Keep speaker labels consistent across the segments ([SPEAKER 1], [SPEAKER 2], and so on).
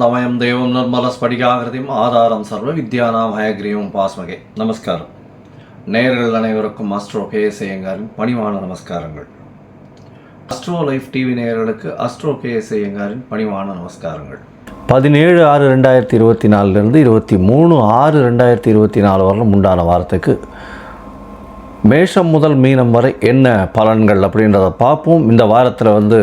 [SPEAKER 1] ஞானானந்தமயம் தேவம் நிர்மலஸ்படிகாகிருதியும் ஆதாரம் சர்வ வித்யானாம் ஹயக்ரீவம் பாஸ்மகே நமஸ்காரம் நேயர்கள் அனைவருக்கும் அஸ்ட்ரோ கே ஐயங்காரின் பணிவான நமஸ்காரங்கள் அஸ்ட்ரோ லைஃப் டிவி நேயர்களுக்கு அஸ்ட்ரோ கே ஐயங்காரின் பணிவான நமஸ்காரங்கள் பதினேழு ஆறு ரெண்டாயிரத்தி இருபத்தி நாலுலேருந்து இருபத்தி மூணு ஆறு ரெண்டாயிரத்தி இருபத்தி நாலு வரலும் உண்டான வாரத்துக்கு மேஷம் முதல் மீனம் வரை என்ன பலன்கள் அப்படின்றத பார்ப்போம் இந்த வாரத்தில் வந்து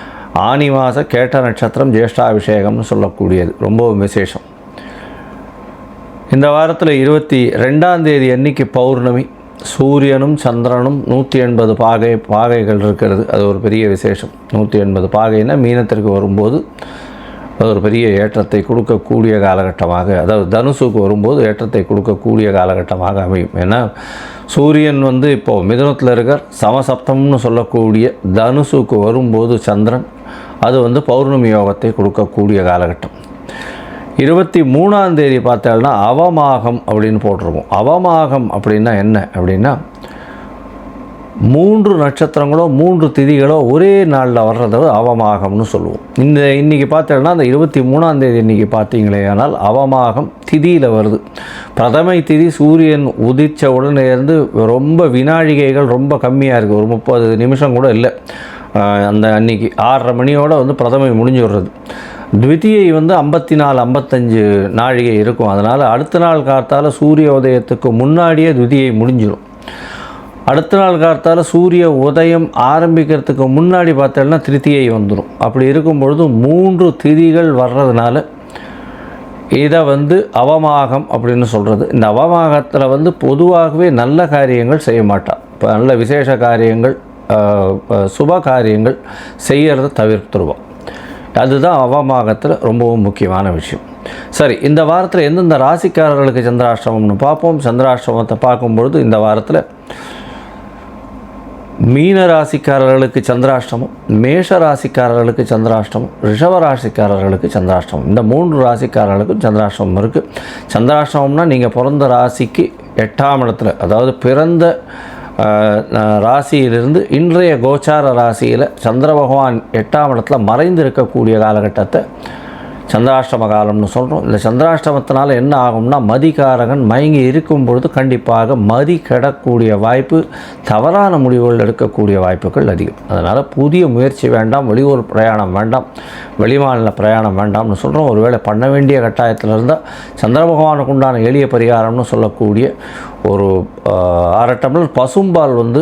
[SPEAKER 1] ஆனி மாத கேட்ட நட்சத்திரம் ஜேஷ்டாபிஷேகம்னு சொல்லக்கூடியது. ரொம்பவும் விசேஷம். இந்த வாரத்தில் இருபத்தி ரெண்டாம் தேதி அன்னைக்கு பௌர்ணமி. சூரியனும் சந்திரனும் நூற்றி எண்பது பாகை பாகைகள் இருக்கிறது. அது ஒரு பெரிய விசேஷம். நூற்றி எண்பது பாகைன்னா மீனத்திற்கு வரும்போது அது ஒரு பெரிய ஏற்றத்தை கொடுக்கக்கூடிய காலகட்டமாக அதாவது தனுசுக்கு வரும்போது ஏற்றத்தை கொடுக்கக்கூடிய காலகட்டமாக அமையும். ஏன்னா சூரியன் வந்து இப்போது மிதுனத்தில் இருக்கார். சமசப்தம்னு சொல்லக்கூடிய தனுசுக்கு வரும்போது சந்திரன் அது வந்து பௌர்ணமி யோகத்தை கொடுக்கக்கூடிய காலகட்டம். இருபத்தி மூணாம் தேதி பார்த்தோம்னா அவமாகம் அப்படின்னு போட்டிருக்கோம். அவமாகம் அப்படின்னா என்ன? அப்படின்னா மூன்று நட்சத்திரங்களோ மூன்று திதிகளோ ஒரே நாளில் வர்றத அவமாகம்னு சொல்லுவோம். இந்த இன்றைக்கி பார்த்தோன்னா அந்த இருபத்தி மூணாம் தேதி இன்றைக்கி பார்த்தீங்களே ஆனால் அவமாகம் திதியில் வருது. பிரதமை திதி சூரியன் உதித்த உடனே இருந்து ரொம்ப வினாழிகைகள் ரொம்ப கம்மியாக இருக்குது ஒரு முப்பது நிமிஷம் கூட இல்லை. அந்த அன்னைக்கு ஆறரை மணியோடு வந்து பிரதமை முடிஞ்சு விடுறது. த்விதியை வந்து ஐம்பத்தி நாலு ஐம்பத்தஞ்சு நாழிகை இருக்கும். அதனால் அடுத்த நாள் காத்தால் சூரிய உதயத்துக்கு முன்னாடியே த்விதியை முடிஞ்சிடும் அடுத்த நாள் காத்தால சூரிய உதயம் ஆரம்பிக்கிறதுக்கு முன்னாடி பார்த்தோம்னா திருத்தியை வந்துடும். அப்படி இருக்கும் பொழுது மூன்று திதிகள் வர்றதுனால இதை வந்து அவமாகம் அப்படின்னு சொல்கிறது இந்த அவமாகத்தில் வந்து பொதுவாகவே நல்ல காரியங்கள் செய்ய மாட்டான் இப்போ நல்ல விசேஷ காரியங்கள் சுப காரியங்கள் செய்கிறத தவிர்த்துருவோம் அதுதான் அவமாகத்தில் ரொம்பவும் முக்கியமான விஷயம். சரி இந்த வாரத்தில் எந்தெந்த ராசிக்காரர்களுக்கு சந்திராஷ்டிரமம்னு பார்ப்போம். சந்திராஷ்டிரமத்தை பார்க்கும்பொழுது இந்த வாரத்தில் மீன ராசிக்காரர்களுக்கு சந்திராஷ்டமம் மேஷ ராசிக்காரர்களுக்கு சந்திராஷ்டமம் ரிஷப ராசிக்காரர்களுக்கு சந்திராஷ்டமம். இந்த மூன்று ராசிக்காரர்களுக்கும் சந்திராஷ்டமம் இருக்குது சந்திராஷ்டமம்னா நீங்கள் பிறந்த ராசிக்கு எட்டாம் இடத்துல அதாவது பிறந்த ராசியிலிருந்து இன்றைய கோச்சார ராசியில் சந்திர பகவான் எட்டாம் இடத்துல மறைந்து இருக்கக்கூடிய காலகட்டத்தை சந்திராஷ்டம காலம்னு சொல்கிறோம் இந்த சந்திராஷ்டமத்தினால என்ன ஆகும்னா மதிகாரகன் மயங்கி இருக்கும் பொழுது கண்டிப்பாக மதி கெடக்கூடிய வாய்ப்பு தவறான முடிவுகள் எடுக்கக்கூடிய வாய்ப்புகள் அதிகம். அதனால் புதிய முயற்சி வேண்டாம் வெளியூர் பிரயாணம் வேண்டாம் வெளிமாநில பிரயாணம் வேண்டாம்னு சொல்கிறோம் ஒருவேளை பண்ண வேண்டிய கட்டாயத்தில் இருந்தால் சந்திர பகவானுக்கு உண்டான எளிய பரிகாரம்னு சொல்லக்கூடிய ஒரு அரை டம்ளர் பசும்பால் வந்து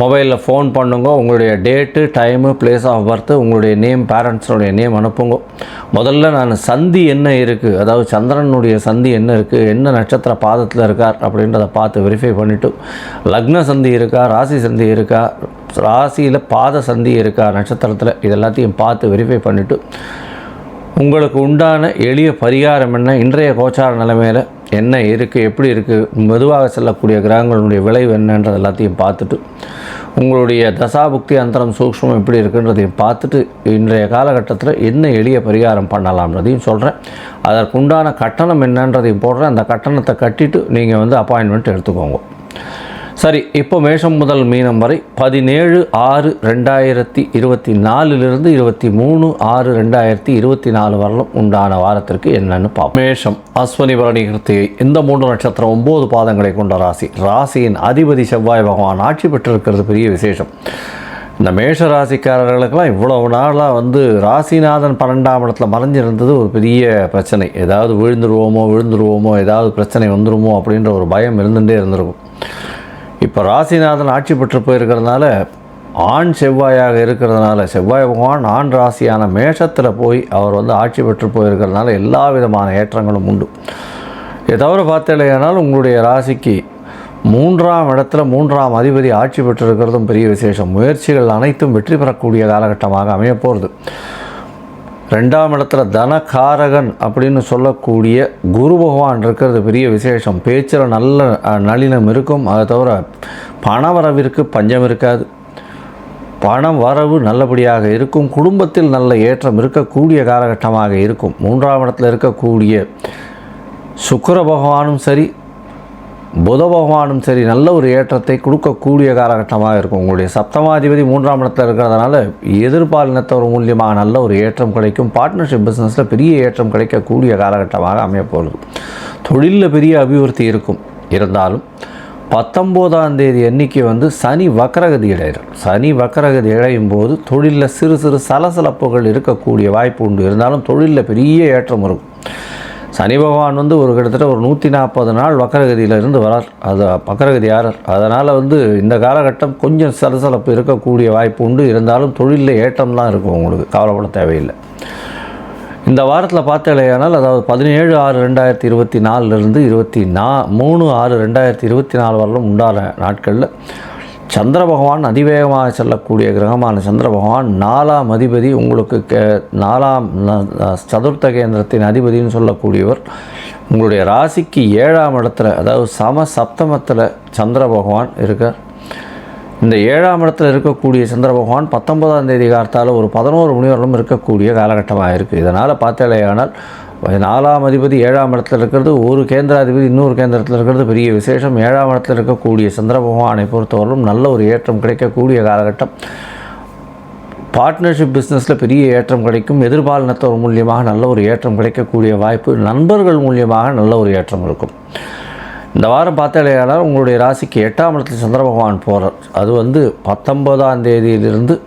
[SPEAKER 1] மொபைலில் ஃபோன் பண்ணுங்க உங்களுடைய date time place of birth உங்களுடைய நேம் பேரண்ட்ஸோடைய நேம் அனுப்புங்க. முதல்ல நான் சந்தி என்ன இருக்குது அதாவது சந்திரனுடைய சந்தி என்ன இருக்குது என்ன நட்சத்திர பாதத்தில் இருக்கார் அப்படின்றத பார்த்து வெரிஃபை பண்ணிவிட்டு லக்ன சந்தி இருக்கா ராசி சந்தி இருக்கா ராசியில் பாத சந்தி இருக்கா நட்சத்திரத்தில் இது எல்லாத்தையும் பார்த்து வெரிஃபை பண்ணிவிட்டு உங்களுக்கு உண்டான எளிய பரிகாரம் என்ன இன்றைய கோச்சார நிலைமையில் என்ன இருக்குது எப்படி இருக்குது மெதுவாக செல்லக்கூடிய கிரகங்களுடைய விளைவு என்னன்றது எல்லாத்தையும் பார்த்துட்டு உங்களுடைய தசாபுக்தி அந்தரம் சூக்ஷ்மம் எப்படி இருக்குன்றதையும் பார்த்துட்டு இன்றைய காலகட்டத்தில் என்ன எளிய பரிகாரம் பண்ணலாம்ன்றதையும் சொல்கிறேன் அதற்குண்டான கட்டணம் என்னன்றதையும் போடுறேன். அந்த கட்டணத்தை கட்டிட்டு நீங்கள் வந்து அப்பாயின்மெண்ட் எடுத்துக்கோங்க. சரி இப்போ மேஷம் முதல் மீனம் வரை பதினேழு ஆறு ரெண்டாயிரத்தி இருபத்தி நாலுலேருந்து இருபத்தி மூணு ஆறு ரெண்டாயிரத்தி இருபத்தி நாலு வரலும் உண்டான வாரத்திற்கு என்னன்னு பார்ப்போம். மேஷம் அஸ்வனி பரணி கிருத்திகை இந்த மூன்று நட்சத்திரம் ஒம்பது பாதங்களை கொண்ட ராசி. ராசியின் அதிபதி செவ்வாய் பகவான் ஆட்சி பெற்றிருக்கிறது பெரிய விசேஷம். இந்த மேஷ ராசிக்காரர்களுக்கெல்லாம் இவ்வளவு நாளாக வந்து ராசிநாதன் பன்னெண்டாம் இடத்துல மறைஞ்சிருந்தது ஒரு பெரிய பிரச்சனை. ஏதாவது விழுந்துருவோமோ விழுந்துருவோமோ ஏதாவது பிரச்சனை வந்துருமோ அப்படின்ற ஒரு பயம் இருந்துகிட்டே இருந்திருக்கும். இப்போ ராசிநாதன் ஆட்சி பெற்று போயிருக்கிறதுனால ஆண் செவ்வாயாக இருக்கிறதுனால செவ்வாய் பகவான் ஆண் ராசியான மேஷத்தில் போய் அவர் வந்து ஆட்சி பெற்று போயிருக்கிறதுனால எல்லா விதமான ஏற்றங்களும் உண்டு. இதை தவிர உங்களுடைய ராசிக்கு மூன்றாம் இடத்துல மூன்றாம் அதிபதி ஆட்சி பெற்றிருக்கிறதும் பெரிய விசேஷம். முயற்சிகள் அனைத்தும் வெற்றி பெறக்கூடிய காலகட்டமாக அமையப்போகிறது ரெண்டாம் இடத்துல தனகாரகன் அப்படின்னு சொல்லக்கூடிய குரு பகவான் இருக்கிறது பெரிய விசேஷம். பேச்சில் நல்ல நளினம் இருக்கும். அதை தவிர பணவரவிற்கு பஞ்சம் இருக்காது. பணம் வரவு நல்லபடியாக இருக்கும். குடும்பத்தில் நல்ல ஏற்றம் இருக்கக்கூடிய காலகட்டமாக இருக்கும். மூன்றாம் இடத்துல இருக்கக்கூடிய சுக்கர பகவானும் சரி புத பகவானும் சரி நல்ல ஒரு ஏற்றத்தை கொடுக்கக்கூடிய காலகட்டமாக இருக்கும். உங்களுடைய சப்தமாதிபதி மூன்றாம் இடத்துல இருக்கிறதுனால எதிர்பாலினத்தவர் மூலியமாக நல்ல ஒரு ஏற்றம் கிடைக்கும். பார்ட்னர்ஷிப் பிஸ்னஸில் பெரிய ஏற்றம் கிடைக்கக்கூடிய காலகட்டமாக அமையப்போகுது. தொழிலில் பெரிய அபிவிருத்தி இருக்கும். இருந்தாலும் பத்தொம்போதாம் தேதி எண்ணிக்கை வந்து சனி வக்கரகதி இடையிடும் சனி வக்கரகதி இழையும் போது தொழிலில் சிறு சிறு சலசலப்புகள் இருக்கக்கூடிய வாய்ப்பு உண்டு. இருந்தாலும் தொழிலில் பெரிய ஏற்றம் இருக்கும். சனி பகவான் வந்து ஒரு கிட்டத்தட்ட ஒரு நூற்றி நாற்பது நாள் வக்கரகதியில இருந்து வரார். அது வக்கரகதி ஆறார் அதனால் வந்து இந்த காலகட்டம் கொஞ்சம் சலசலப்பு இருக்கக்கூடிய வாய்ப்பு உண்டு. இருந்தாலும் தொழிலில் ஏற்றம்லாம் இருக்கும் உங்களுக்கு. கவலைப்பட தேவையில்லை. இந்த வாரத்தில் பார்த்தலையானால் அதாவது பதினேழு ஆறு ரெண்டாயிரத்தி இருபத்தி நாலுலேருந்து இருபத்தி நா மூணு ஆறு ரெண்டாயிரத்தி இருபத்தி நாலு வரலும் உண்டான நாட்களில் சந்திர பகவான் அதிவேகமாக செல்லக்கூடிய கிரகமான சந்திர பகவான் நாலாம் அதிபதி உங்களுக்கு கே நாலாம் சதுர்த்த கேந்திரத்தின் அதிபதின்னு சொல்லக்கூடியவர். உங்களுடைய ராசிக்கு ஏழாம் இடத்துல அதாவது சம சப்தமத்தில் சந்திர பகவான் இருக்கார். இந்த ஏழாம் இடத்துல இருக்கக்கூடிய சந்திர பகவான் பத்தொன்பதாம் தேதி காலத்தால் ஒரு பதினோரு மணி வரலும் இருக்கக்கூடிய காலகட்டமாக இருக்குது இதனால் பார்த்தாலேயானால் நாலாம் அதிபதி ஏழாம் இடத்துல இருக்கிறது ஒரு கேந்திராதிபதி இன்னொரு கேந்திரத்தில் இருக்கிறது பெரிய விசேஷம். ஏழாம் இடத்துல இருக்கக்கூடிய சந்திர பகவானை பொறுத்தவரையிலும் நல்ல ஒரு ஏற்றம் கிடைக்கக்கூடிய காலகட்டம். பார்ட்னர்ஷிப் பிஸ்னஸில் பெரிய ஏற்றம் கிடைக்கும். எதிர்பாலினத்தவர் மூலியமாக நல்ல ஒரு ஏற்றம் கிடைக்கக்கூடிய வாய்ப்பு நண்பர்கள் மூலியமாக நல்ல ஒரு ஏற்றம் இருக்கும். இந்த வாரம் பார்த்தாலேயானால் உங்களுடைய ராசிக்கு எட்டாம் இடத்துல சந்திர பகவான் போகிறார் அது வந்து பத்தொன்பதாம் தேதியிலிருந்து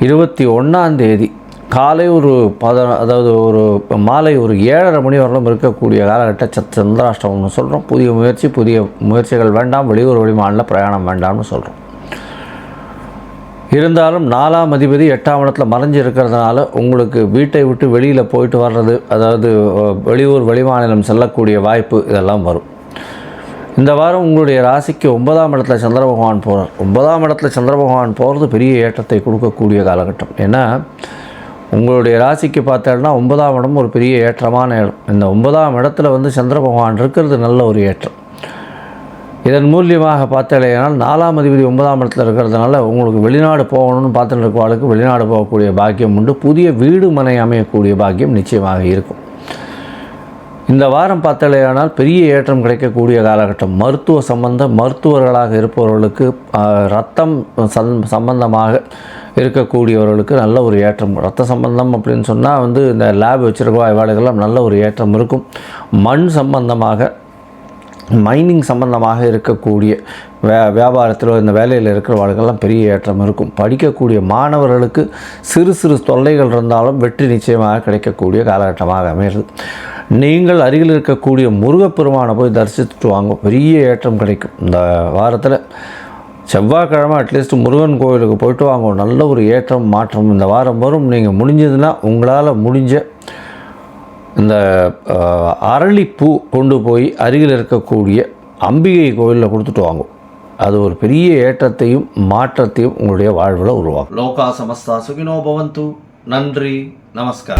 [SPEAKER 1] இருபத்தி ஒன்றாம் தேதி காலை ஒரு பத அதாவது ஒரு மாலை ஒரு ஏழரை மணி வரலும் இருக்கக்கூடிய காலகட்ட சத் சந்திராஷ்டமம்னு சொல்கிறோம் புதிய முயற்சி புதிய முயற்சிகள் வேண்டாம். வெளியூர் வெளிமாநில பிரயாணம் வேண்டாம்னு சொல்கிறோம் இருந்தாலும் நாலாம் அதிபதி எட்டாம் இடத்துல மறைஞ்சு இருக்கிறதுனால உங்களுக்கு வீட்டை விட்டு வெளியில் போயிட்டு வர்றது அதாவது வெளியூர் வெளிமாநிலம் செல்லக்கூடிய வாய்ப்பு இதெல்லாம் வரும். இந்த வாரம் உங்களுடைய ராசிக்கு ஒன்பதாம் இடத்துல சந்திர பகவான் போகிறார் ஒன்பதாம் இடத்துல சந்திர பகவான் போகிறது பெரிய ஏற்றத்தை கொடுக்கக்கூடிய காலகட்டம். ஏன்னா உங்களுடைய ராசிக்கு பார்த்தோம்னா ஒன்பதாம் இடம் ஒரு பெரிய ஏற்றமான இடம். இந்த ஒன்பதாம் இடத்துல வந்து சந்திர பகவான் இருக்கிறது நல்ல ஒரு ஏற்றம். இதன் மூலியமாக பார்த்தாலேனால் நாலாம் அதிபதி ஒன்பதாம் இடத்துல இருக்கிறதுனால உங்களுக்கு வெளிநாடு போகணும்னு பார்த்துட்டு இருக்கவாளுக்கு வெளிநாடு போகக்கூடிய பாக்கியம் உண்டு. புதிய வீடு மனை அமையக்கூடிய பாக்கியம் நிச்சயமாக இருக்கும். இந்த வாரம் பார்த்தாலேயானால் பெரிய ஏற்றம் கிடைக்கக்கூடிய காலகட்டம். மருத்துவ சம்பந்த மருத்துவர்களாக இருப்பவர்களுக்கு ரத்தம் சம்பந்தமாக இருக்கக்கூடியவர்களுக்கு நல்ல ஒரு ஏற்றம். ரத்த சம்பந்தம் அப்படின்னு சொன்னால் வந்து இந்த லேப் வச்சுருக்கோம் இவாளுக்கெல்லாம் நல்ல ஒரு ஏற்றம் இருக்கும். மண் சம்பந்தமாக மைனிங் சம்பந்தமாக இருக்கக்கூடிய வே வியாபாரத்தில் இந்த வேலையில் இருக்கிறவர்களுக்கெல்லாம் பெரிய ஏற்றம் இருக்கும். படிக்கக்கூடிய மாணவர்களுக்கு சிறு சிறு தொல்லைகள் இருந்தாலும் வெற்றி நிச்சயமாக கிடைக்கக்கூடிய காலகட்டமாக அமைகிறது. நீங்கள் அருகில் இருக்கக்கூடிய முருகப்பெருமானை போய் தரிசித்துட்டு வாங்க. பெரிய ஏற்றம் கிடைக்கும். இந்த வாரத்தில் செவ்வாய்க்கிழமை அட்லீஸ்ட் முருகன் கோவிலுக்கு போயிட்டு வாங்க. நல்ல ஒரு ஏற்றம் மாற்றம் இந்த வாரம் வரும். நீங்கள் முடிஞ்சதுன்னா உங்களால் முடிஞ்ச இந்த அரளிப்பூ கொண்டு போய் அருகில் இருக்கக்கூடிய அம்பிகை கோவிலில் கொடுத்துட்டு வாங்க. அது ஒரு பெரிய ஏற்றத்தையும் மாற்றத்தையும் உங்களுடைய வாழ்வில் உருவாக்கும். லோகா சமஸ்தா சுகினோ பவந்து. நன்றி. नमस्कार